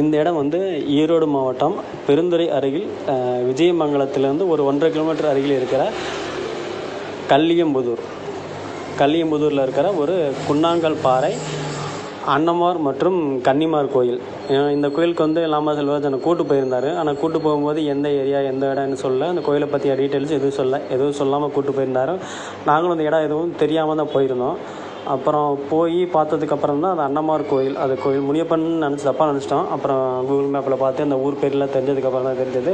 இந்த இடம் வந்து ஈரோடு மாவட்டம் பெருந்துறை அருகில் விஜயமங்கலத்திலேருந்து ஒரு ஒன்றரை கிலோமீட்டர் அருகில் இருக்கிற கல்லியம்புதூர் கல்லியம்புதூரில் இருக்கிற ஒரு குன்னாங்கல் பாறை அன்னமார் மற்றும் கன்னிமார் கோயில். இந்த கோயிலுக்கு வந்து லாமா செல்வராஜனை கூட்டு போயிருந்தார். ஆனால் கூட்டு போகும்போது எந்த ஏரியா எந்த இடம்னு சொல்ல அந்த கோயிலை பற்றிய டீட்டெயில்ஸ் எதுவும் சொல்ல எதுவும் சொல்லாமல் கூட்டு போயிருந்தார். நாங்களும் அந்த இடம் எதுவும் தெரியாமல் தான் போயிருந்தோம். அப்புறம் போய் பார்த்ததுக்கப்புறம் தான் அது அன்னமார் கோயில் அது கோயில் முனியப்பன் நினச்சி தப்பாக நினச்சிட்டோம். அப்புறம் கூகுள் மேப்பில் பார்த்து அந்த ஊர் பேர்லாம் தெரிஞ்சதுக்கப்புறம் தான் தெரிஞ்சது.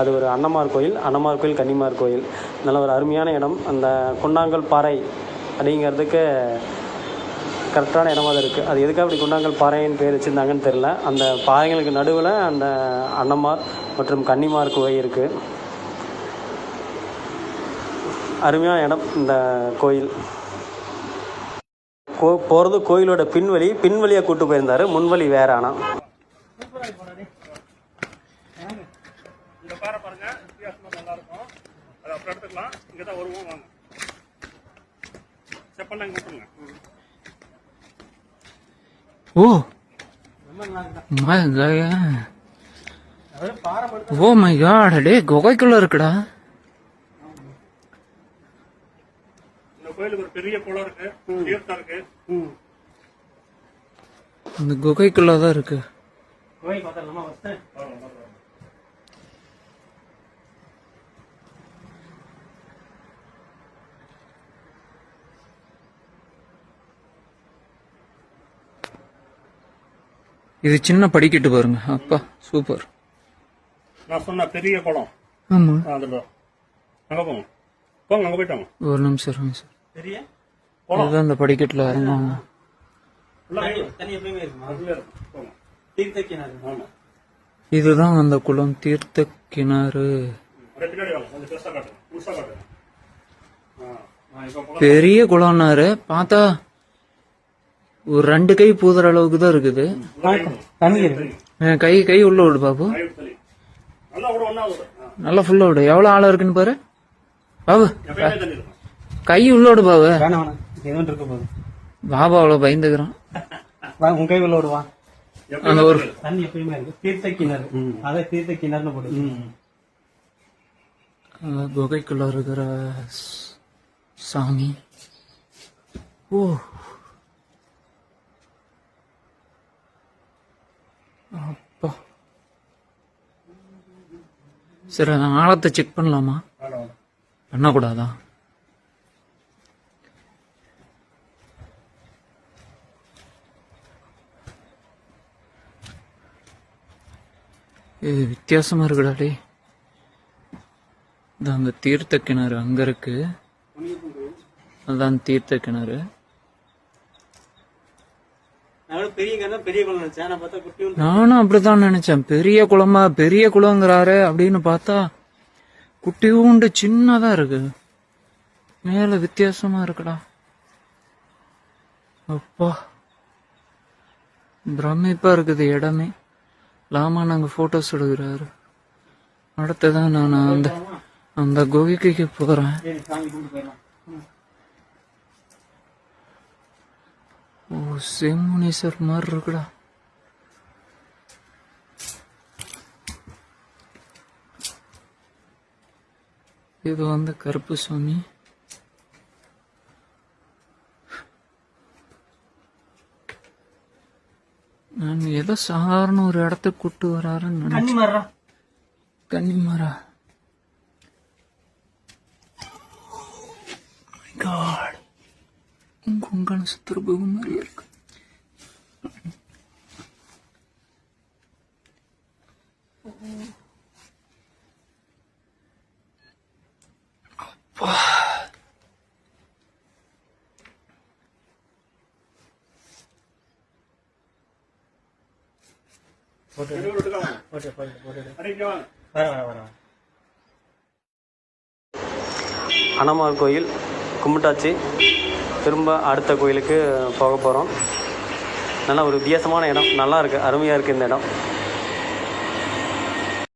அது ஒரு அன்னமார் கோயில் அன்னமார் கோயில் கன்னிமார் கோயில். நல்ல ஒரு அருமையான இடம். அந்த குன்னாங்கல் பாறை அப்படிங்கிறதுக்கு கரெக்டான இடமா தான் இருக்குது அது எதுக்காக அப்படி குண்டாங்கல் பாறைன்னு பேர் வச்சுருந்தாங்கன்னு தெரில அந்த பாறைங்களுக்கு நடுவில் அந்த அன்னமார் மற்றும் கன்னிமார் கோயில் இருக்குது அருமையான இடம் இந்த கோயில். கோ போகிறது கோயிலோட பின்வழி பின்வழியாக கூட்டு போயிருந்தார். முன்வழி வேற ஆனால் இந்த பாறை பாருங்க. வித்தியாசமா நல்லா இருக்கும். அது அப்புறம் எடுத்துக்கலாம். இங்கே தான் வருவோம். வாங்க. செப்பல்லாம் இங்கே விட்டுருங்க. ஓ. ஓ மை காட் டே குகைக்குள்ள இருக்குடா. கோயிலுக்கு ஒரு பெரிய குளம் இருக்கு. தீர்த்தம் இருக்கு. இந்த குகைக்குள்ள தான் இருக்கு. கோயில் பார்த்தலாமா ஃபஸ்ட்டு இது சின்ன படிக்கட்டு பாருங்க. அப்பா சூப்பர். நான் சொன்ன பெரிய குளம். ஆமா. அதில் அங்கே போங்க. போங்க அங்கே போயிட்டாங்க ஒரு நிமிஷம் இருங்க சார் பெரிய? இதுதான் இந்த படிக்கட்டுல இறங்குவாங்க. இதுதான் அந்த குளம் தீர்த்த கிணறு. பெரிய குளம்னாரு. பார்த்தா ஒரு ரெண்டு கை பூதுற அளவுக்கு தான் இருக்குது. கை கை உள்ள விடு பாபு. நல்லா ஃபுல்லா விடு எவ்வளவு ஆழம் இருக்குன்னு பாரு. பாபு. கை உள்ள விடு பாபு வேணாம். வேணாம் எதுவும் இருக்க போகுது பாபா அவ்வளவு பயந்துக்கிறான் வா உன் கை உள்ள விடுவா அந்த ஒரு தண்ணி எப்பயுமே இருக்கு. தீர்த்த கிணறு. அதை தீர்த்த கிணறுன்னு போடு குகைக்குள்ள இருக்கிற சாமி. ஓ. அப்பா. சரி ஆழத்தை செக் பண்ணலாமா? பண்ணக்கூடாதா? இது வித்தியாசமா இருக்குடா டேய் இது அந்த தீர்த்த கிணறு அங்க இருக்கு அதான் தீர்த்த கிணறு குட்டி நானும் அப்படித்தான் நினைச்சேன் பெரிய குளமா பெரிய குளங்கிறாரு அப்படின்னு பார்த்தா குட்டியூண்டு சின்னதா இருக்கு மேல வித்தியாசமா இருக்குடா அப்பா பிரமிப்பா இருக்குது இடமே லாமா நாங்க போட்டோஸ் எடுக்கிறாரு. அடுத்ததான் நான் அந்த அந்த குகைக்கு போறேன். ஓ செம்முனீஸ்வர் மாதிரி இருக்குடா. இது வந்து கருப்பு சுவாமி. நான் ஏதோ சாதாரண ஒரு இடத்துக்கு கூட்டு வராருன்னு மாறுறா கன்னிமரா? காட் கொங்கண சுத்திரபோகம் மாதிரியே இருக்கு. போட்டு வெளியூர் எடுக்கலாம். போட்டு போட்டு போட்டு அடிக்க வாங்க. வர வர வர. அனமார் கோயில் கும்பிட்டாச்சு. திரும்ப அடுத்த கோயிலுக்கு போக போகிறோம் நல்ல ஒரு வித்தியாசமான இடம். நல்லா இருக்குது அருமையாக இருக்குது இந்த இடம்.